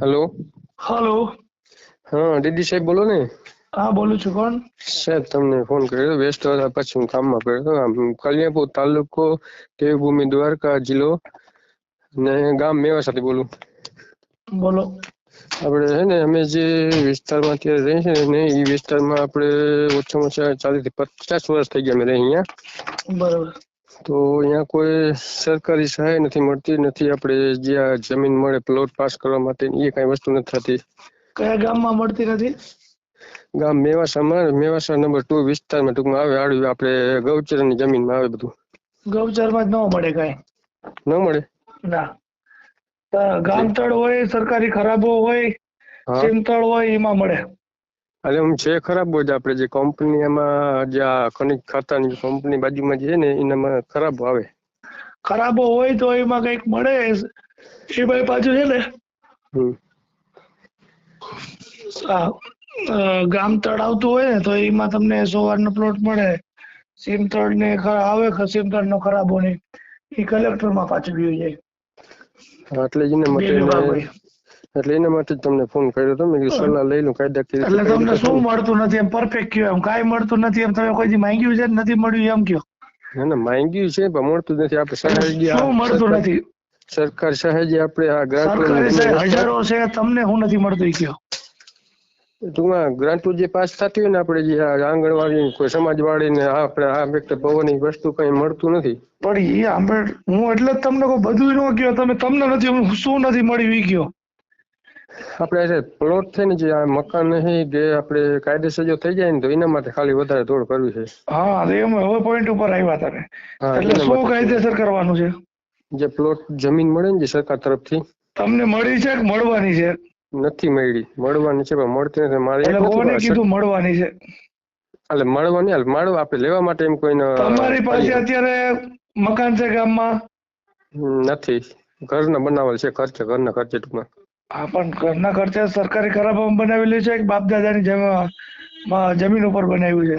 Hello hello હા DD સાહેબ બોલો ને. હા બોલું છું. કોણ? સાહેબ તમને ફોન કર્યો. વ્યસ્ત હતા પછી હું કામમાં કર્યો કલ્યાણપુર તાલુકો દેવભૂમિ દ્વારકા જિલ્લો ને ગામ મેવા સાથે બોલું. બોલો. આપણે છે ને અમે જે વિસ્તારમાં અત્યારે રહીએ છીએ ને એ વિસ્તારમાં આપણે ઓછામાં ઓછા ચાલીસથી પચાસ વર્ષ થઈ ગયા અમે રહી અહીંયા. બરોબર. તો અહીંયા કોઈ સરકારી સહાય નથી મળતી નથી આપણે જે આ જમીન મળે પ્લોટ પાસ કરવા માટે એ કઈ વસ્તુ નથી થતી. કયા ગામમાં મળતી નથી? ગામ મેવાસામાં મેવાસા નંબર ટુ વિસ્તારમાં ટૂંકમાં આવે આડું આપણે ગૌચરની જમીનમાં આવે બધું. ગૌચરમાં જ ન મળે કઈ? ન મળે? ના. ગામતળ હોય સરકારી ખરાબો હોય સિમતળ હોય એમાં મળે. એટલે આમ છે ખરાબ હોય આપણે જે કંપની એમાં જે આ ખનિજ ખાતાની કંપની બાજુમાં જે છે ને એનામાં ખરાબ આવે. ખરાબો હોય તો એમાં કંઈક મળે. એ ભાઈ પાછું છે ને? ગામ તળ આવતું હોય ને તો એમાં તમને સોવારનો પ્લોટ મળે. સીમ તળ ને ખ- સીમ તળ નો ખરાબો ને એ કલેક્ટરમાં પાછું ગયું જાય એટલે જ એના એટલે એના માટે જ તમને ફોન કર્યો તો મેં સલાહ લઈ લઉં કાયદાકીય એટલે તમને શું મળતું નથી? એમ પરફેક્ટ કયો એમ કાંઈ મળતું નથી? એમ તમે કોઈ માંગ્યું છે? નથી મળ્યું એમ કયો? ના ના માંગ્યું છે પણ મળતું નથી. આપણે સહાય શું મળતું નથી? સરકાર સહાય આપણે આ ગ્રાન્ટ હજારો છે તમને શું નથી મળતું કયો? ટૂંકમાં ગ્રાન્ટો જે પાસ થતી હોય ને આપણે જે આંગણવાડી કોઈ સમાજવાડી ને આ આપણે આ વ્યક્તિ પવનની વસ્તુ કઈ મળતું નથી. પણ એ આપણે હું એટલે જ તમને કહું બધું ન કયો. તમે તમને નથી હું શું નથી મળ્યું એ કયો? આપણે જે પ્લોટ છે ને જે આ મકાન નહીં જે આપણે કાયદેસર જો થઈ જાય ને તો એના માટે ખાલી વધારે દોડ કરવી છે. હા તો એમ હવે પોઈન્ટ ઉપર આવ્યા તમે. એટલે શું કાયદેસર કરવાનું છે? જે પ્લોટ જમીન મળે ને જે સરકાર તરફથી. તમને મળી છે કે મળવાની છે? નથી મળી. મળવાની છે પણ મળતી નથી. મારે એટલે કોને કીધું મળવાની છે? એટલે મળવાની હાલ મળવા આપણે લેવા માટે એમ કોઈને તમારી પાસે અત્યારે મકાન છે ગામમાં? નથી. ઘરના બનાવેલ છે ખર્ચે ઘરના ખર્ચે ટૂંકમાં હા પણ ઘરના ખર્ચે સરકારી ખરાબામાં બનાવેલી છે કે બાપ દાદાની જમીન જમીન ઉપર બનાવ્યું છે?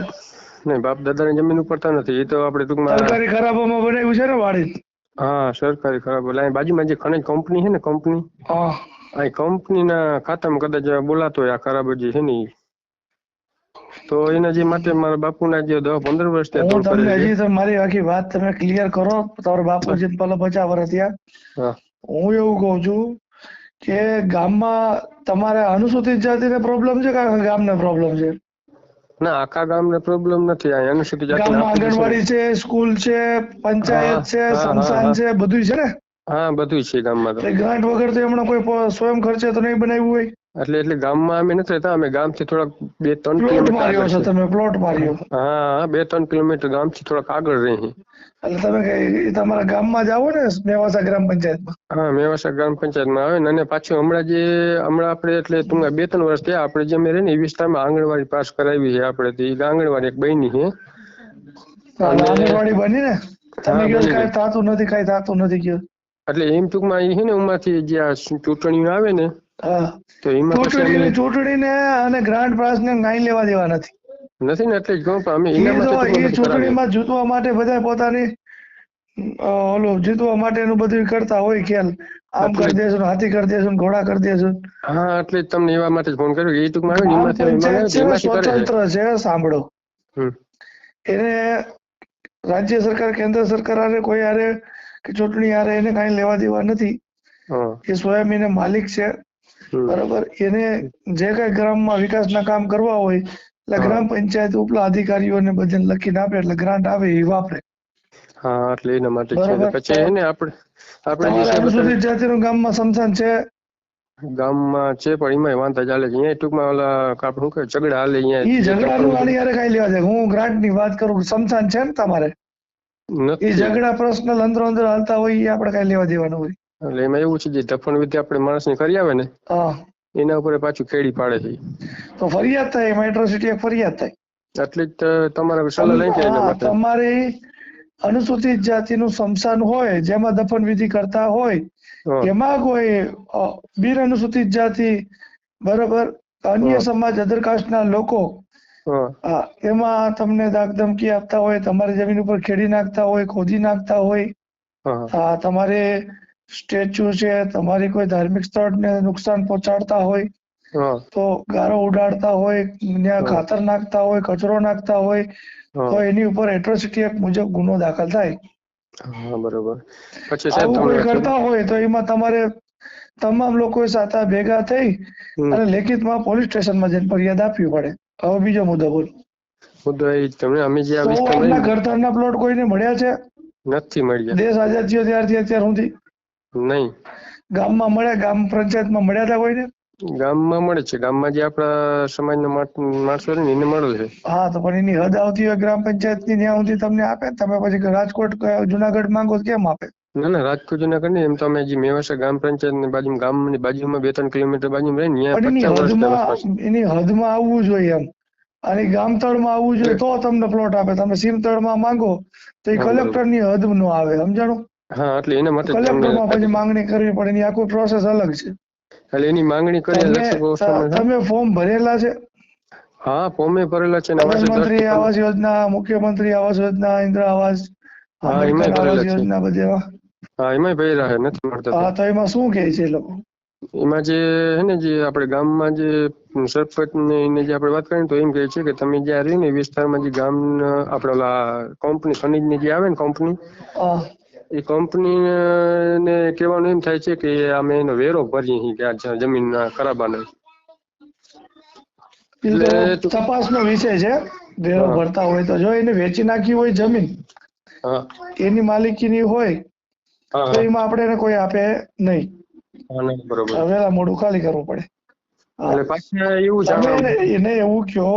નહીં બાપ દાદાની જમીન ઉપર તો નથી. એ તો આપણે ટૂંકમાં સરકારી ખરાબામાં બનાવ્યું છે ને વાડી? હા સરકારી ખરાબ એટલે અહીં બાજુમાં જે ખનિજ કંપની છે ને કંપની હા. આ કંપનીના ખાતામાં કદાચ બોલાતો હોય આ ખરાબ જે છે ને. તો એના જે માટે મારા બાપુના જે દસ પંદર વર્ષ ત્યાં હું તમને હજી મારી આખી વાત તમે ક્લિયર કરો. તમારા બાપુજી પેલા પચાસ વર્ષ થયા. હું એવું કહું છું કે ગામમાં તમારે અનુસૂચિત જાતિને પ્રોબ્લેમ છે કે આખા ગામને પ્રોબ્લેમ છે? ના આખા ગામને પ્રોબ્લેમ નથી. આ અનુસૂચિત જાતિ ગામમાં. આંગણવાડી છે સ્કૂલ છે પંચાયત છે હા. છે બધું છે ને? હા બધું છે ગામમાં તો. ગ્રાન્ટ વગર તો એમણે કોઈ સ્વયં ખર્ચે તો નહીં બનાવ્યું હોય? એટલે એટલે ગામમાં અમે નથી રહેતા અમે ગામથી થોડાક બે ત્રણ પ્લોટ કિલોમીટર માર્યો છે. તમે પ્લોટ માર્યો. હા બે ત્રણ કિલોમીટર ગામથી થોડાક આગળ રહી એટલે તમે તમારા ગામમાં જાઓ ને મેવાસા ગ્રામ પંચાયતમાં? હા મેવાસા ગ્રામ પંચાયતમાં આવે ને અને પાછું હમણાં જે હમણાં આપણે એટલે ટૂંકા બે ત્રણ વર્ષ થયા આપણે જે અમે રહે ને એ વિસ્તારમાં આંગણવાડી પાસ કરાવી છે આપણે તો આંગણવાડી એક બની છે. આંગણવાડી બની ને? તમે કઈ. થતું નથી કઈ થતું નથી કયો એટલે એમ ટૂંકમાં એ છે ને ઉમાંથી જે આ ચૂંટણીઓ આવે ને ચૂંટણીને અને ને કાંઈ લેવા દેવા નથી. નથી ને એટલે જ કહું અમે એ માટે. ચૂંટણીમાં જીતવા બધા પોતાની ઓલું જીતવા માટેનું બધું કરતા હોય ખેલ આમ કરી દેશું હાથી કરી દેશું ઘોડા કરી દેશું. હા એટલે તમને એવા માટે ફોન કર્યો કે એ ટૂંકમાં આવે ને સ્વતંત્ર છે સાંભળો. એને રાજ્ય સરકાર કેન્દ્ર સરકાર આરે કોઈ હારે કે ચૂંટણી હારે એને કાંઈ લેવા દેવા નથી. એ સ્વયં એને માલિક છે. બરાબર? એને જે કઈ ગ્રામમાં વિકાસના કામ કરવા હોય એટલે ગ્રામ પંચાયત ઉપલા અધિકારીઓને બધાને લખીને આપે એટલે ગ્રાન્ટ આવે એ વાપરે. હા એટલે એના માટે છે. પછી છે ને આપણે આપણે સુધી જાતિનું ગામમાં સમસાન છે? ગામમાં છે પણ એમાં વાંધા ચાલે છે. અહીંયા ટૂંકમાં ઓલા આપણે શું કહે ઝઘડા હાલે અહીંયા. ઈ ઝઘડાનું આની હારે કાંઈ લેવા છે હું ગ્રાન્ટની વાત કરું સમસાન છે ને તમારે? એ નથી ઝઘડા પર્સનલ અંદરો અંદર હાલતા હોય એ આપણે કાઈ લેવા દેવાનું હોય. એટલે એમાં એવું છે જે દફન વિધિ આપણે માણસને કરી આવે ને હા. એના ઉપર પાછું ખેડી પાડે છે. તો ફરિયાદ થાય એમાં એટ્રોસિટી ફરિયાદ થાય. એટલે જ તમારા સલાહ લઈ એના તમારી અનુસૂચિત જાતિનું સ્મશાન હોય જેમાં દફન વિધિ કરતા હોય એમાં કોઈ બિન અનુસૂચિત જાતિ બરાબર અન્ય સમાજ અધર કાસ્ટના લોકો એમાં તમને ધમકી આપતા હોય તમારી જમીન ઉપર ખેડી નાખતા હોય ખોદી નાખતા હોય તમારે સ્ટેચ્યુ છે તમારી કોઈ ધાર્મિક સ્થળને નુકસાન પહોંચાડતા હોય તો ગારો ઉડાડતા હોય ત્યાં ખાતર નાખતા હોય કચરો નાખતા હોય તો એની ઉપર એટ્રોસિટી એક્ટ મુજબ ગુનો દાખલ થાય. બરોબર. પછી સાહેબ કરતા હોય તો એમાં તમારે તમામ લોકો સાથે ભેગા થઈ. અને લેખિતમાં પોલીસ સ્ટેશનમાં જઈને ફરિયાદ આપવી પડે. હવે બીજો મુદ્દો બોલ. મુદ્દો એ તમને અમે જે આ વિસ્તારમાં પ્લોટ કોઈને મળ્યા છે? નથી મળ્યા. દેશ આઝાદ થયો ત્યારથી અત્યાર સુધી? નહીં. ગામમાં મળ્યા ગામ પંચાયતમાં મળ્યા હતા કોઈને? ગામમાં મળે છે. ગામમાં જે આપણા સમાજના માણ- માણસો ને એને મળે છે. હા તો પણ એની હદ આવતી હોય ગ્રામ પંચાયતની ત્યાં સુધી તમને આપે તમે પછી રાજકોટ જુનાગઢ માંગો તો કેમ આપે? ના ના રાજકોટ જુનાગઢ નહીં. એમ તો અમે જે મેવાસા ગ્રામ પંચાયતની બાજુ ગામની બાજુમાં બે ત્રણ કિલોમીટર બાજુ રહે ને એની હદમાં આવવું જોઈએ એમ. અને ગામતળમાં આવવું જોઈએ તો તમને પ્લોટ આપે. તમે સીમતળમાં માંગો તો એ કલેક્ટરની કલેક્ટરની હદ નો આવે. સમજાણું? હા એટલે એના માટે કલેક્ટરમાં પછી માંગણી કરવી પડે એની આખું પ્રોસેસ અલગ છે. એટલે એની માંગણી કરી તમે ફોર્મ ભરેલા છે? હા ફોર્મે ભરેલા છે ને પ્રધાનમંત્રી આવાસ યોજના મુખ્યમંત્રી આવાસ યોજના ઇન્દિરા આવાસ હા, એમાં ભરેલા છે. યોજના બધેમાં હા એમાં ભર્યા છે નથી મળતા હા તો એમાં શું કહે છે લોકો? એમાં જે હે ને જે આપણે ગામમાં જે સરપંચ ને એને જે આપણે વાત કરીએ તો એમ કહે છે કે તમે જ્યાં રહી ને વિસ્તારમાં જે ગામ આપણે ઓલા કંપની ખનીજની જે આવે ને કંપની એ કંપની ને કહેવાનું એમ થાય છે કે અમે એનો વેરો ભરીએ કે જમીનના ખરાબાનો. એટલે તપાસનો વિષય છે. વેરો ભરતા હોય તો જો એને વેચી નાખી હોય જમીન એની માલિકીની હોય તો એમાં આપણે એને કોઈ આપે નહીં. વેલા મોડું ખાલી કરવું પડે. એટલે પાછા એવું તમે એને એવું કહો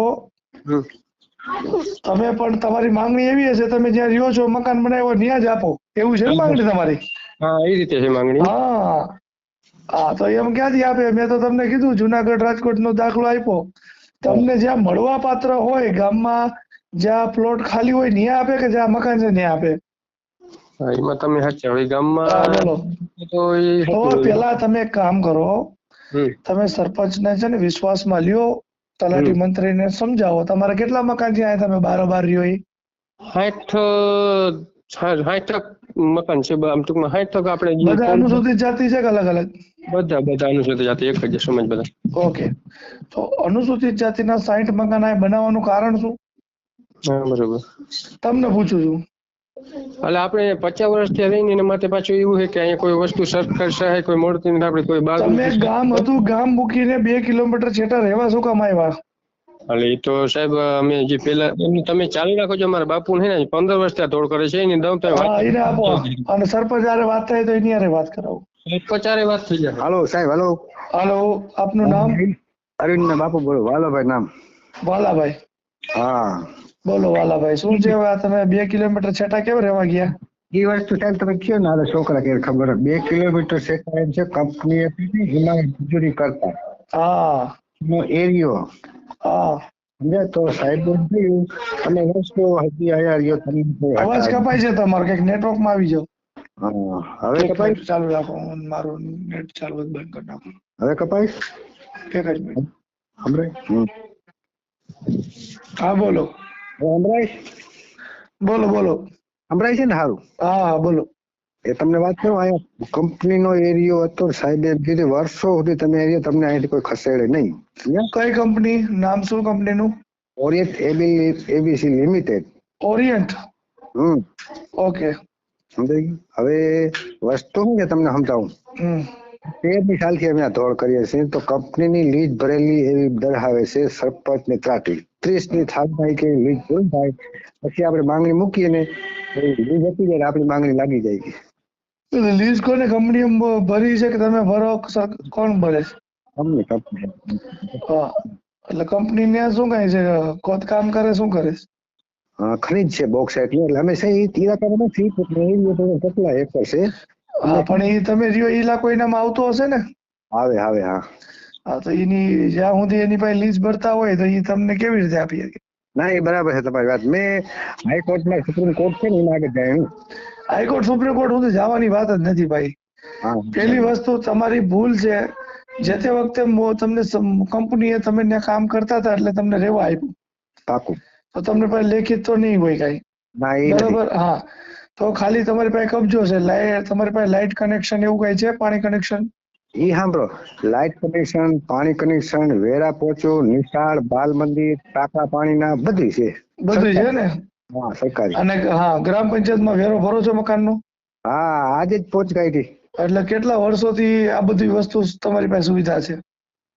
તમે પણ તમારી માંગણી એવી હશે તમે જ્યાં રહ્યો છો મકાન બનાવ્યો ત્યાં જ આપો. એવું છે ને માંગણી તમારી? હા એ રીતે છે માંગણી. હા. હા તો એમ ક્યાંથી આપે? મેં તો તમને કીધું જુનાગઢ રાજકોટ નો દાખલો આપ્યો. તમને જ્યાં મળવા પાત્ર હોય ગામમાં જ્યાં પ્લોટ ખાલી હોય ત્યાં આપે કે જ્યાં મકાન છે ત્યાં આપે? એમાં તમે સાચા હવે ગામમાં. પેલા તમે એક કામ કરો. તમે તમે સરપંચને છે ને વિશ્વાસમાં લ્યો તલાટી મંત્રી મંત્રીને સમજાવો તમારે કેટલા મકાન છે? અહીંયા તમે બારોબાર રહ્યો એ? સાઠ સાઠ મકાન છે આમ ટૂંકમાં સાઠ આપણે બધા અનુસૂચિત જાતિ છે કે અલગ અલગ? બધા બધા અનુસૂચિત જાતિ એક જ સમજ બધા. ઓકે. તો અનુસૂચિત જાતિના સાઈઠ મકાન આ બનાવવાનું કારણ શું? હા બરોબર. તમને પૂછું છું. એટલે આપણે પચાસ વર્ષથી રહીને એના માટે પાછું એવું છે કે અહીંયા કોઈ વસ્તુ સરકાર સહાય કોઈ મળતી નથી આપણે કોઈ બાર ગામ હતું ગામ મૂકીને બે કિલોમીટર છેટા રહેવા શું કામ આવ્યા? એટલે એ તો સાહેબ અમે જે પેલા તમે ચાલુ રાખો છો અમારા બાપુ ને પંદર વર્ષ ત્યાં ધોળ કરે છે એની દમ તમે એને આપો. અને સરપંચ હારે વાત થાય તો એની હારે વાત કરાવો. પચારે વાત થઈ જાય. હાલો સાહેબ હાલો. હાલો આપનું નામ? અરવિંદ ના બાપુ બોલો વાલાભાઈ નામ. વાલાભાઈ. હા. બોલો વાલાભાઈ શું છે હવે તમે બે કિલોમીટર છેટા કેમ રહેવા ગયા? એ વસ્તુ સાહેબ તમે કયો ને હાલે છોકરા કે ખબર બે કિલોમીટર છેટા એમ છે કંપની એમાં મજૂરી કરતા. હા. એરિયો હા. સમજ્યા તો સાહેબ થયું અને વસ્તુ હજી આયા રહ્યો તમને અવાજ કપાય છે તમારે કંઈક નેટવર્કમાં આવી જાઓ. હવે કપાય? ચાલુ રાખો મારું નેટ ચાલુ જ બંધ કરી નાખો. હવે કપાય? એક જ મિનિટ. હમણાં? હા બોલો. હમરાય બોલો બોલો. હમરાય છે ને સારું હા હા બોલો. એ તમને વાત કરું અહીંયા કંપનીનો એરિયો હતો સાહેબે કીધું વર્ષો સુધી તમે એરિયો તમને અહીંથી કોઈ ખસેડે નહીં. કઈ કંપની નામ શું કંપનીનું Orient AB ABC limited. Orient hmm. Okay. સમજાઈ હવે વસ્તુ શું છે તમને સમજાવું? તેરમી સાલથી અમે આ ધોળ કરીએ છીએ તો કંપનીની લીજ ભરેલી એવી દર્શાવે છે સરપંચ ને ત્રાટી ત્રીસની થાક થાય કે લીઝ પૂરી થાય પછી આપણે માંગણી મૂકીએ ને લીઝ હતી જાય આપણી માંગણી લાગી જાય લીઝ કોને કંપની ભરી છે કે તમે ભરો? કોણ ભરે છે? કંપની કંપની હા. એટલે કંપની ને શું કહે છે? ખોદકામ કરે શું કરે છે? ખરીદ છે બોક્સાઇટ એટલે અમે છે એ ઈલાકામાં નથી તો કેટલા એકર છે? હા પણ એ તમે રહ્યો એ ઇલાકો એનામાં આવતો હશે ને? આવે આવે હા. હા તો એની જ્યાં સુધી એની પાસે લીઝ ભરતા હોય તો એ તમને કેવી રીતે આપી શકે? ના એ બરાબર છે તમારી વાત. મેં હાઈકોર્ટમાં સુપ્રીમ કોર્ટ છે ને એના આગળ જાય હાઈકોર્ટ સુપ્રીમ કોર્ટ સુધી જવાની વાત જ નથી ભાઈ. પેલી વસ્તુ તમારી ભૂલ છે. જે તે વખતે તમને કંપનીએ તમે ત્યાં કામ કરતા હતા એટલે તમને રહેવા આપ્યું. પાકું. તો તમને પાસે લેખિત તો નહીં હોય કાંઈ. એ બરોબર? હા. તો ખાલી તમારી પાસે કબજો છે. તમારી પાસે લાઇટ કનેક્શન એવું કઈ છે? પાણી કનેક્શન? ઈ સાંભળો. લાઇટ કનેક્શન પાણી કનેક્શન વેરા પોચો નિશાળ બાલ મંદિર ટાંકા પાણીના બધી છે. બધું છે ને? અને હા ગ્રામ પંચાયતમાં વેરો ભરો છો મકાનનો? હા આજે જ પહોંચ હતી એટલે કેટલા વર્ષોથી આ બધી વસ્તુ તમારી પાસે સુવિધા છે?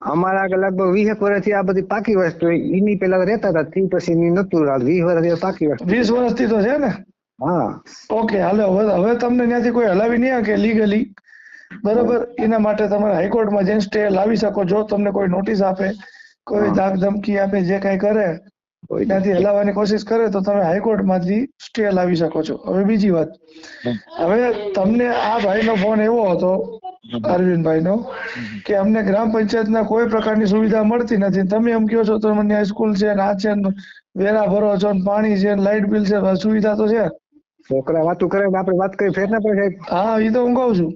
અમારા આગળ લગભગ વીસ વર્ષથી આ બધી પાકી વસ્તુ એની પેલા રહેતા હતા તે પછી એની નતું વીસ વર્ષથી પાકી વસ્તુ. વીસ વર્ષથી તો છે ને? હા. ઓકે હાલે હવે હવે તમને ત્યાંથી કોઈ હલાવી નહીં કે લીગલી બરોબર? એના માટે તમારે હાઈકોર્ટમાં જઈને સ્ટે લાવી શકો જો તમને કોઈ નોટિસ આપે કોઈ ધાક ધમકી આપે જે કઈ કરે કોઈ ત્યાંથી હલાવવાની કોશિશ કરે તો તમે હાઈકોર્ટમાંથી સ્ટે લાવી શકો છો. હવે બીજી વાત. હવે તમને આ ભાઈનો ફોન એવો હતો અરવિંદભાઈનો કે અમને ગ્રામ પંચાયતના કોઈ પ્રકારની સુવિધા મળતી નથી. તમે એમ કહો છો તો મને હાઈસ્કૂલ છે ને આ છે ને વેરા ભરો છો ને પાણી છે ને લાઇટ બિલ છે સુવિધા તો છે. છોકરા વાતું કરે ને આપણે વાત કરી ફેર ના પડે સાહેબ. હા એ તો હું કહું છું.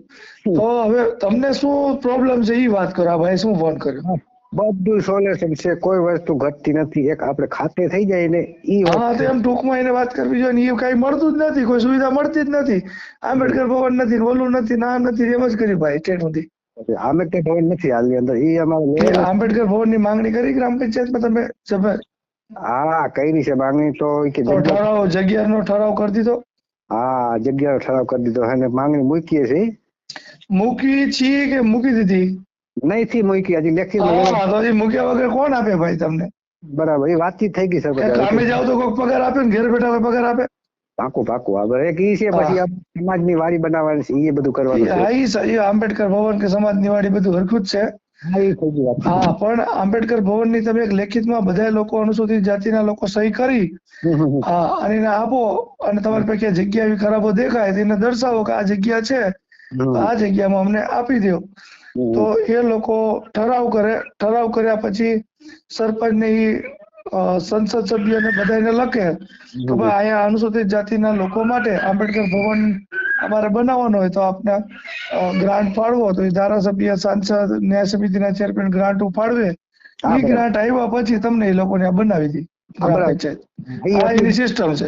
તો હવે તમને શું પ્રોબ્લેમ છે? એ વાત કરો. આ ભાઈ શું ફોન કર્યો? બધું સોલ્યુશન છે કોઈ વસ્તુ ઘટતી નથી. એક આપણે ખાતે થઈ જાય ને ઈ હા તો એમ ટૂંકમાં એને વાત કરવી જોઈએ ને એ કઈ મળતું જ નથી કોઈ સુવિધા મળતી જ નથી. આંબેડકર ભવન નથી ઓલું નથી ના નથી એમ જ કરી ભાઈ ટેટ સુધી. આંબેડકર ભવન નથી હાલની અંદર ઈ અમારે આંબેડકર ભવનની માંગણી કરી ગ્રામ પંચાયતમાં તમે સભા? હા કરી છે માંગણી તો કે જગ્યા- ઠરાવ જગ્યાનો ઠરાવ કરી દીધો? હા જગ્યાનો ઠરાવ કરી દીધો અને માંગણી મૂકીએ છે મૂકી છીએ કે મૂકી દીધી? નહીં થી મૂકી હજી લેખિત મૂક્યા વગર કોણ આપે ભાઈ તમને? બરાબર એ વાતચીત થઈ ગઈ સર કામે જાવ તો કોઈ પગાર આપે ને ઘેર બેઠા હોય પગાર આપે. પાકું પાકું. આ એક ઈ છે પછી સમાજની વાડી બનાવવાની છે એ બધું કરવાનું છે. સ- આંબેડકર ભવન કે સમાજ નિવાડી બધું હરખું જ છે. હા, પણ આંબેડકર ભવનની તમે એક લેખિતમાં બધા લોકો અનુસૂચિત જાતિના લોકો સહી કરી. હા અને એને આપો અને તમારી પૈકી જગ્યા એવી ખરાબો દેખાય તેને એને દર્શાવો કે આ જગ્યા છે. આ જગ્યામાં અમને આપી દો. તો એ લોકો ઠરાવ કરે ઠરાવ કર્યા પછી સરપંચ ને ઈ અ, સંસદ સભ્યને બધાને લખે કે ભાઈ અહીંયા અનુસૂચિત જાતિના લોકો માટે આંબેડકર ભવન અમારે બનાવવાનો હોય તો આપને ગ્રાન્ટ ફાળવો. તો એ ધારાસભ્ય સાંસદ ન્યાય સમિતિના ચેરમેન ગ્રાન્ટ ફાળવે એ ગ્રાન્ટ આવ્યા પછી તમને એ લોકોને આ બનાવી દી સિસ્ટમ છે.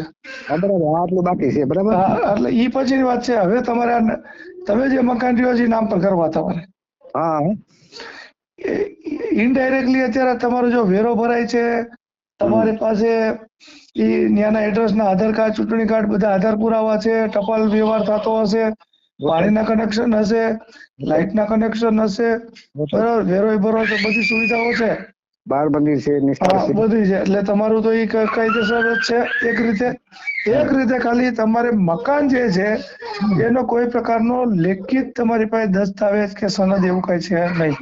આટલું બાકી છે બરાબર? એટલે ઈ પછીની વાત છે. હવે તમારે તમે જે મકાન રહ્યો છે નામ પર કરવા તમારે. હા. ઇનડાયરેક્ટલી અત્યારે તમારો જો વેરો ભરાય છે તમારી પાસે ઈ ન્યાના એડ્રેસ ના આધાર કાર્ડ ચૂંટણી કાર્ડ બધા આધાર પુરાવા છે ટપાલ વ્યવહાર થતો હશે પાણીના કનેક્શન હશે લાઇટના કનેક્શન હશે. બરાબર? વેરો ભરો છો બધી સુવિધાઓ છે. બાર મંદિર છે બધી છે. એટલે તમારું તો એ કાયદેસર જ છે એક રીતે. એક રીતે ખાલી તમારે મકાન જે છે એનો કોઈ પ્રકારનો લેખિત તમારી પાસે દસ્તાવેજ કે સનદ એવું કઈ છે નહીં.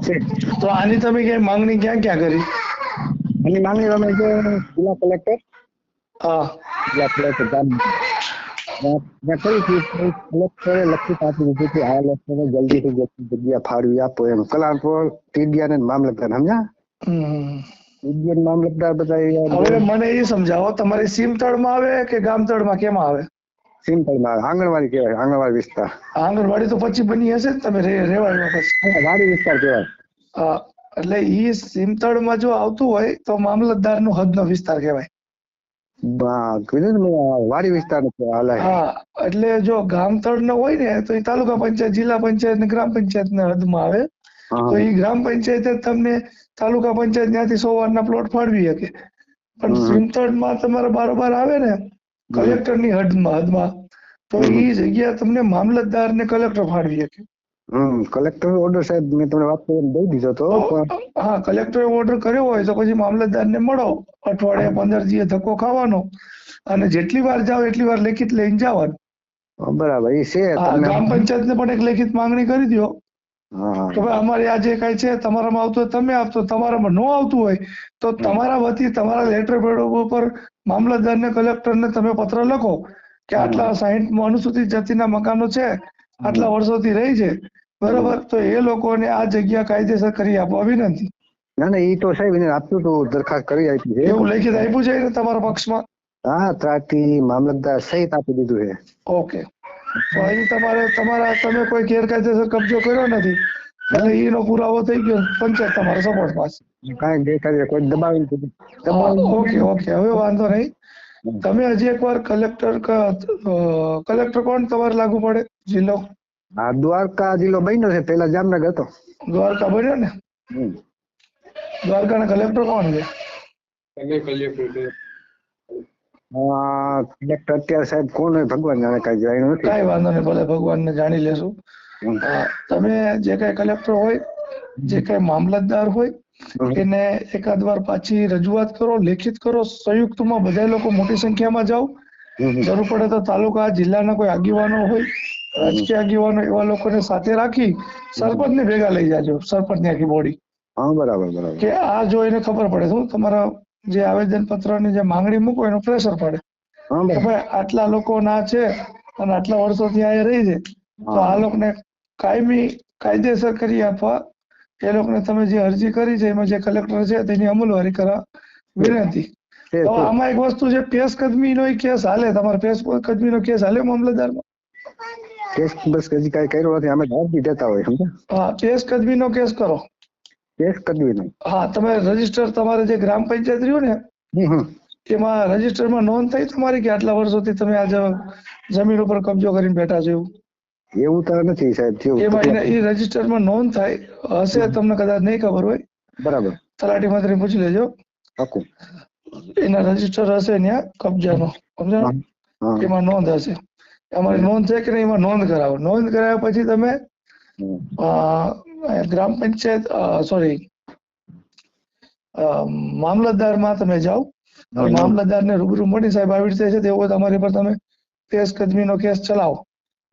છે. તો આની તમે ક્યાંય માંગણી ક્યાં ક્યાં કરી? આની માંગણી અમે જિલ્લા કલેક્ટર હા. જિલ્લા કલેક્ટર કલેક્ટરે લખી આપી દીધું કે આ લોકોને જલ્દીથી જલ્દી જગ્યા ફાળવી આપો એમ. ને મામલતદાર સમજ્યા. મામલતદાર બધા હવે મને એ સમજાવો તમારી સીમતળમાં આવે કે ગામતળમાં કેમાં આવે? સિમ્પલમાં આંગણવાડી કહેવાય આંગણવાડી વિસ્તાર. આંગણવાડી તો પછી બની હશે ને તમે રેવાડી પછી. વાડી વિસ્તાર કહેવાય. એટલે ઈ સીમતળમાં જો આવતું હોય તો વિસ્તાર કહેવાય. બા- કીધું ને મેં વાડી વિસ્તાર હા એટલે જો ગામતળ નો હોય ને તો એ તાલુકા પંચાયત જિલ્લા પંચાયત ને ગ્રામ પંચાયત ના હદમાં આવે. તો એ ગ્રામ પંચાયત તમને તાલુકા પંચાયત ત્યાંથી સો વારના પ્લોટ ફાળવી શકે. પણ હમ. સીમતળમાં તમારે બારોબાર આવે ને કલેક્ટરની હદમાં હદમાં તો એ જગ્યા તમને મામલતદાર ને કલેક્ટર ફાળવી શકે. કલેક્ટર ઓર્ડર સાહેબ મેં તમને વાત કરીને દઈ દીધો તો હા કલેક્ટરે ઓર્ડર કર્યો હોય તો પછી મામલતદારને મળો. અઠવાડિયે પંદર દિવસે ધક્કો ખાવાનો. અને જેટલી વાર જાવ એટલી વાર લેખિત લઈને જવાનું. બરાબર એ છે ગ્રામ પંચાયત ને પણ એક લેખિત માંગણી કરી દો હા. કે ભાઈ અમારે આ જે કઈ છે તમારામાં આવતું હોય તમે આપતો તમારામાં ન આવતું હોય તો તમારા વતી તમારા લેટર પેડ ઉપર મામલતદાર ને કલેક્ટર ને તમે પત્ર લખો કે આટલા સાહીઠ અનુસૂચિત જાતિના મકાનો છે આટલા વર્ષોથી રહી છે. બરાબર? તો એ લોકોને આ જગ્યા કાયદેસર કરી આપવા વિનંતી ના ના એ તો સાહેબ એને આપ્યું તો દરખાસ્ત કરી આપી છે. એવું લેખિત આપ્યું છે તમારા પક્ષમાં? હા ત્રાટી મામલતદાર સહિત આપી દીધું છે. ઓકે. તો અહીં તમારે તમારા તમે કોઈ ગેરકાયદેસર કબજો કર્યો નથી? એટલે એનો પુરાવો થઈ ગયો. પંચાયત તમારા સપોર્ટ પાસે. કાંઈ દેખાય કોઈ દબાવી નથી. દબાવી ઓકે ઓકે. હવે વાંધો નહીં. તમે હજી એકવાર કલેક્ટર કલેક્ટર કોણ તમારે લાગુ પડે? જિલ્લો? આ દ્વારકા જિલ્લો બન્યો છે. પેલા જામનગર હતો. દ્વારકા બન્યો ને. દ્વારકાના કલેક્ટર કોણ છે? આ કલેક્ટર અત્યારે સાહેબ કોણ હોય ભગવાન જાણે કઈ જાણ્યું નથી. કઈ વાંધો નહીં ભલે ભગવાનને જાણી લેશું. તમે જે કઈ કલેક્ટર હોય જે કઈ મામલતદાર હોય. એને એકાદ વાર પાછી રજૂઆત કરો લેખિત કરો સંયુક્તમાં બધા લોકો મોટી સંખ્યામાં જાઓ. જરૂર પડે તો તાલુકા જિલ્લાના કોઈ આગેવાનો હોય રાજકીય આગેવાનો એવા લોકોને સાથે રાખી સરપંચને ભેગા લઈ જાજો સરપંચની આખી બોડી. હા બરાબર બરાબર. કે આ જોઈને ખબર પડે શું તમારા જે આવેદન પત્રની જે માંગણી મૂકો એનું પ્રેશર પડે. કે ભાઈ આટલા લોકો ના છે અને આટલા વર્ષોથી અહીંયા રહી છે તો આ લોકોને કાયમી કાયદેસર કરી આપવા એ લોકોને તમે જે અરજી કરી છે એમાં જે કલેક્ટર છે તેની અમલવારી કરવા વિનંતી. આમાં એક વસ્તુ છે પેશ કદમીનો કેસ હાલે. તમારે પેશ કદમીનો કેસ હાલે મામલતદારમાં? કેસ બસ હજી કઈ કર્યો નથી અમે અરજી દેતા હોય સમજ્યા? હા પેશ કદમીનો કેસ કરો. કેસ કદમી નો હા તમે રજિસ્ટર તમારે જે ગ્રામ પંચાયત રહ્યું ને એમાં રજિસ્ટર એમાં રજીસ્ટરમાં નોંધ થઈ તમારી કે આટલા વર્ષોથી તમે આ જમીન ઉપર કબજો કરીને બેઠા છો એવું? એવું તો નથી સાહેબ થયું. એ રજીસ્ટરમાં નોંધ થાય હશે તમને કદાચ નહીં ખબર હોય. બરાબર. તલાટી મંત્રી પૂછી લેજો. પાકું. એના રજિસ્ટર હશે ત્યાં કબજાનો સમજાણું. એમાં નોંધ હશે. અમારી નોંધ છે કે નહીં એમાં નોંધ કરાવો. નોંધ કરાવ્યા પછી તમે ગ્રામ પંચાયત સોરી મામલતદારમાં તમે જાઓ. મામલતદારને રૂબરૂ મળી સાહેબ આવી રીતે છે તેવો તમારી પર તમે કેસ કદમીનો કેસ ચલાવો.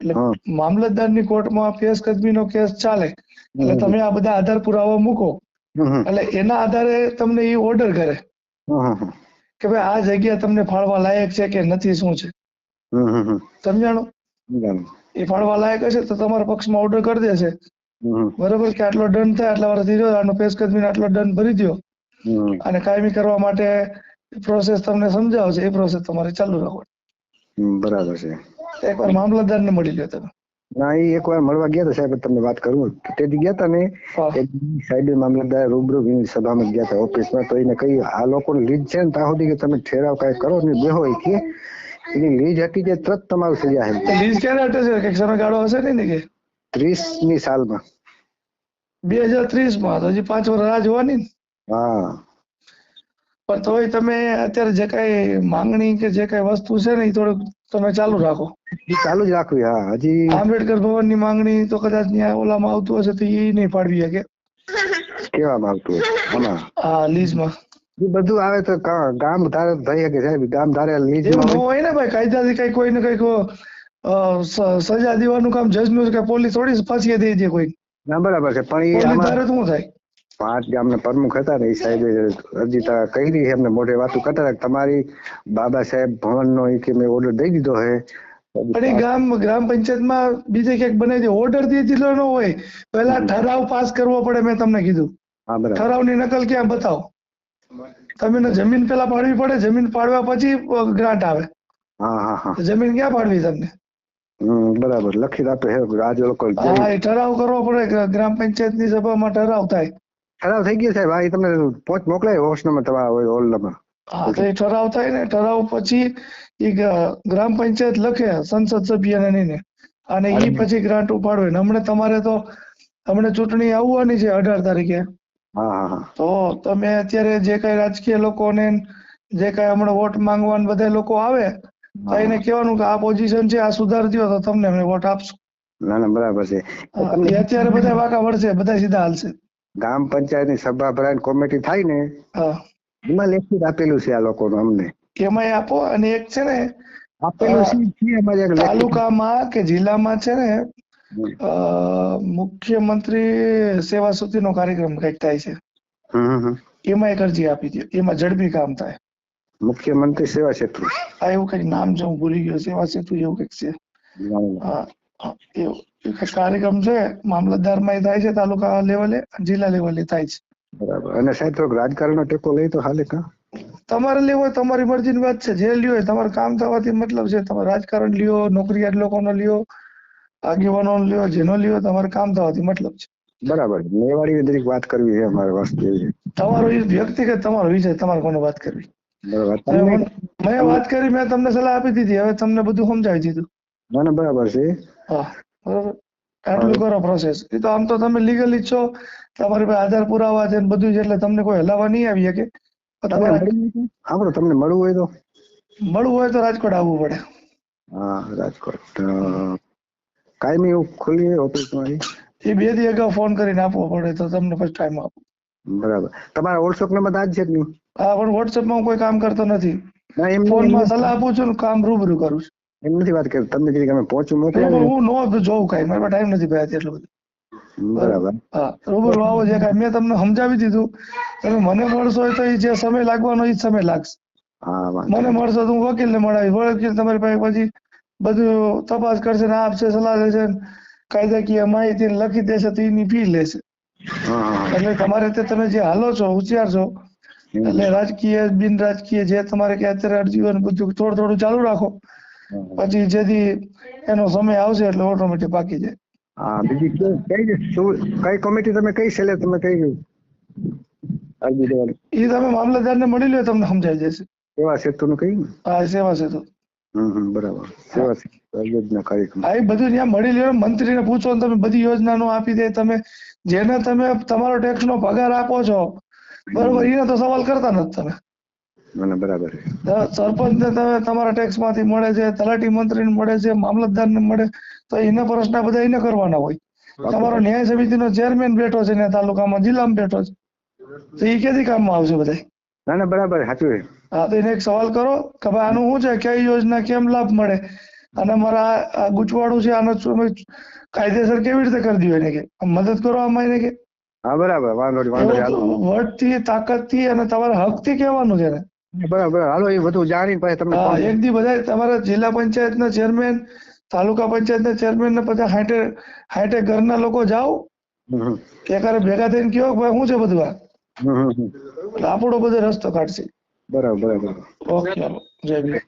એટલે મામલતદારની કોર્ટમાં પેશ કદમીનો કેસ ચાલે એટલે તમે આ બધા આધાર પુરાવા મૂકો. એટલે એના આધારે તમને એ ઓર્ડર કરે. કે ભાઈ આ જગ્યા તમને ફાળવા લાયક છે કે નથી શું છે. સમજાણું. એ ફાળવા લાયક હશે તો તમારા પક્ષમાં ઓર્ડર કરી દેશે. બરોબર કે આટલો દંડ થાય આટલા વર્ષથી જો આનો પેશ કદમીનો આટલો દંડ ભરી દો. અને કાયમી કરવા માટે પ્રોસેસ તમને સમજાવશે એ પ્રોસેસ તમારે ચાલુ રાખવાની બરાબર છે એકવાર મામલતદારને મળી લ્યો તમે. ના એ એક વાર મળવા ગયા હતા સાહેબ તમને વાત કરું. તેથી ગયા હતા ને એક સાહેબ મામલતદાર રૂબરૂ સભામાં ગયા હતા ઓફિસમાં. તો એને કહ્યું આ લોકો લીજ છે ને ત્યાં સુધી કે તમે ઠેરાવ કાંઈ કરો ને બે હોય કે એની લીજ હતી જે તરત તમારું સજા હે લીજ ક્યારે હટે છે સમયગાળો હશે નહીં ને કે? ત્રીસની સાલમાં. બે હજાર ત્રીસમાં હજી પાંચ વર્ષ રાહ જોવાની હા. પણ તોય તમે અત્યારે જે કઈ માંગણી કે જે કઈ વસ્તુ છે ને એ થોડુંક તમે ચાલુ રાખો. ચાલુ જ રાખવી હા. હજી આંબેડકર ભવનની માંગણી તો કદાચ ત્યાં ઓલામાં આવતું હશે તો એ નહીં પાડવી શકે. કેવામાં આવતું હા હા લીઝમાં. એ બધું આવે તો ગામ ધારે થઈ શકે સાહેબ. ગામ ધારે લીઝ હોય. ને ભાઈ કાયદાથી કઈ કોઈને કંઈક કઈ સજા દેવાનું કામ જજનું કે પોલીસ થોડી ફસી દે છે કોઈ ના બરાબર છે. પણ એ ધારે શું થાય? પાંચ ગામના પ્રમુખ હતા ને એ સાહેબે અરજી તા કરી એમને મોઢે વાતો કરતા તમારી બાબા સાહેબ ભવન નો કે મેં ઓર્ડર દઈ દીધો હે. પણ એ ગામ ગ્રામ પંચાયતમાં બીજે ક્યાંક બને છે. ઓર્ડરથી જિલ્લો નો હોય પહેલા ઠરાવ પાસ કરવો પડે મેં તમને કીધું. હા બરાબર. ઠરાવની નકલ ક્યાં બતાવો? તમે જમીન પેલા પાડવી પડે જમીન પાડવા પછી ગ્રાન્ટ આવે. હા હા હા. જમીન ક્યાં પાડવી તમને? બરાબર. લખી આપે આજ લોકો હા એ ઠરાવ કરવો પડે ગ્રામ પંચાયતની સભામાં ઠરાવ થાય. ખરાબ થઈ ગયો સાહેબ આ તમને પોચ મોકલાય હોસ્ટમાં તમારા હોલમાં હા તો એ ઠરાવ થાય ને ઠરાવ પછી એ ગ્રામ પંચાયત લખે સંસદ સભ્યને નહીં અને એ પછી ગ્રાન્ટ ઉપાડવે. ને હમણાં તમારે તો હમણાં ચૂંટણી આવવાની છે અઢાર તારીખે. તો તમે અત્યારે જે કઈ રાજકીય લોકોને જે કઈ હમણાં વોટ માંગવા બધા લોકો આવે તો એને કહેવાનું કે આ પોઝિશન છે આ સુધાર દ્યો તો તમને અમે વોટ આપશું. ના ના બરાબર છે. અત્યારે બધા વાંકા વળશે બધા સીધા હાલશે. ગ્રામ પંચાયતની સભા ભરાય કોમિટી થાય ને એમાં લેખિત આપેલું છે આ લોકોનું અમને. એમાં આપો અને એક છે ને આપેલું છે છે અમારે તાલુકામાં કે જિલ્લામાં છે ને મુખ્યમંત્રી સેવા સુધીનો કાર્યક્રમ કંઈક થાય છે. એમાં એક અરજી આપી દે એમાં ઝડપી કામ થાય. મુખ્યમંત્રી સેવા ક્ષેત્ર. આ એવું કંઈક નામ છે હું ભૂલી ગયો. સેવા સેતુ એવું કંઈક છે. હા એવું. કાર્યક્રમ છે મામલતદારમાં થાય છે તાલુકા લેવલે જિલ્લા લેવલે થાય છે. બરાબર. અને સાહેબ થોડોક રાજકારણનો ટેકો લઈ તો હાલે કા? તમારે લેવો હોય તમારી મરજીની વાત છે. જે લ્યો તમારે કામ થવાથી મતલબ છે તમારે રાજકારણ લ્યો નોકરીયાત લોકોનો લ્યો આગેવાનો લ્યો જેનો લ્યો તમારે કામ થવાથી મતલબ છે. બરાબર. મેવાડી દરેક વાત કરવી છે અમારે વસ્તુ એવી તમારો એ વ્યક્તિગત તમારો વિષય તમારે કોને વાત કરવી? બરાબર. મેં વાત કરી મેં તમને સલાહ આપી દીધી હવે તમને બધું સમજાવી દીધું. ના ના બરાબર છે. હા. બરોબર આટલું કરો પ્રોસેસ એ તો આમ તો તમે લીગલી છો તમારી પાસે આધાર પુરાવા છે બધું છે એટલે તમને કોઈ હલાવવા નહીં આવી શકે. તમારે આપણો તમને મળવું હોય તો? મળવું હોય તો રાજકોટ આવવું પડે. હા રાજકોટ. કાયમી ખુલ્લી ઓફિસ મારી એ બે દી અગાઉ ફોન કરીને આપવો પડે તો તમને પછી ટાઈમ આપો. બરાબર. તમારા વોટ્સએપ નંબર આજ છે કે નહીં? હા પણ વોટ્સએપમાં હું કોઈ કામ કરતો નથી. ફોનમાં સલાહ આપું છું કામ રૂબરૂ કરું છું. એમ નથી વાત કરતો તમને કીધું અમે પહોંચું મોકલો હું નો જોઉં કાંઈ મારા ટાઈમ નથી ભાઈ એટલો બધો. બરાબર. હા રૂબરૂ આવો જે કાંઈ મેં તમને સમજાવી દીધું. તમે મને મળશો તો એ જે સમય લાગવાનો એ જ સમય લાગશે. મને મળશો તો હું વકીલને મળાવી વકીલ તમારી પાસે પછી બધું તપાસ કરશે ને આપશે સલાહ લેશે ને કાયદાકીય માહિતી લખી દેશે તો એની ફી લેશે. એટલે તમારે તે તમે જે હાલો છો હોશિયાર છો એટલે રાજકીય બિન રાજકીય જે તમારે કે અત્યારે અરજીઓ ને બધું થોડું થોડું ચાલુ રાખો. પછી જેથી એનો સમય આવશે એટલે ઓટોમેટિક પાકી જાય. હા બીજી કઈ કઈ કમિટી તમે કઈ છે તમે કઈ અરજી દેવાની એ તમે મામલતદારને મળી લો તમને સમજાઈ જશે. સેવા કઈ? ને હા એ સેવા સેતુ. બરાબર. સેવા સેતુ યોજના કાર્યક્રમ. હા બધું ત્યાં મળી લ્યો મંત્રીને પૂછો તમે બધી યોજનાનો આપી દે તમે જેને તમે તમારો ટેક્સ નો પગાર આપો છો બરોબર એને તો સવાલ કરતા નથી તમે. ના બરાબર છે. સરપંચ ને તમે તમારા ટેક્સમાંથી મળે છે તલાટી મંત્રીને મળે છે મામલતદારને મળે તો એના પ્રશ્ન બધા એને કરવાના હોય. તમારો ન્યાય સમિતિનો ચેરમેન બેઠો છે ને તાલુકામાં જિલ્લામાં બેઠો છે. તો એ ક્યાંથી કામમાં આવશે બધા ના ના બરાબર સાચું હા તો એને એક સવાલ કરો કે ભાઈ આનું શું છે? કઈ યોજના કેમ લાભ મળે? અને મારા આ- આ છે આનો કાયદેસર કેવી રીતે કરી દીધું એને કે? મદદ કરો આમાં એને કે? હા બરાબર વાંધો નહીં વાંધો નહીં થી તાકાતથી અને તમારા હકથી કહેવાનું છે ને. બરાબર હાલો એ બધું જાણી પછી તમને એક દી બધા તમારા જિલ્લા પંચાયતના ચેરમેન તાલુકા પંચાયતના ચેરમેન ને બધા હાઈટે હાઈટે ઘરના લોકો જાઓ. કે હમ. ભેગા થઈને કયો ભાઈ શું છે બધું આ? આપણો બધો રસ્તો કાઢશે. બરાબર બરાબર. ઓકે જય ભીમ.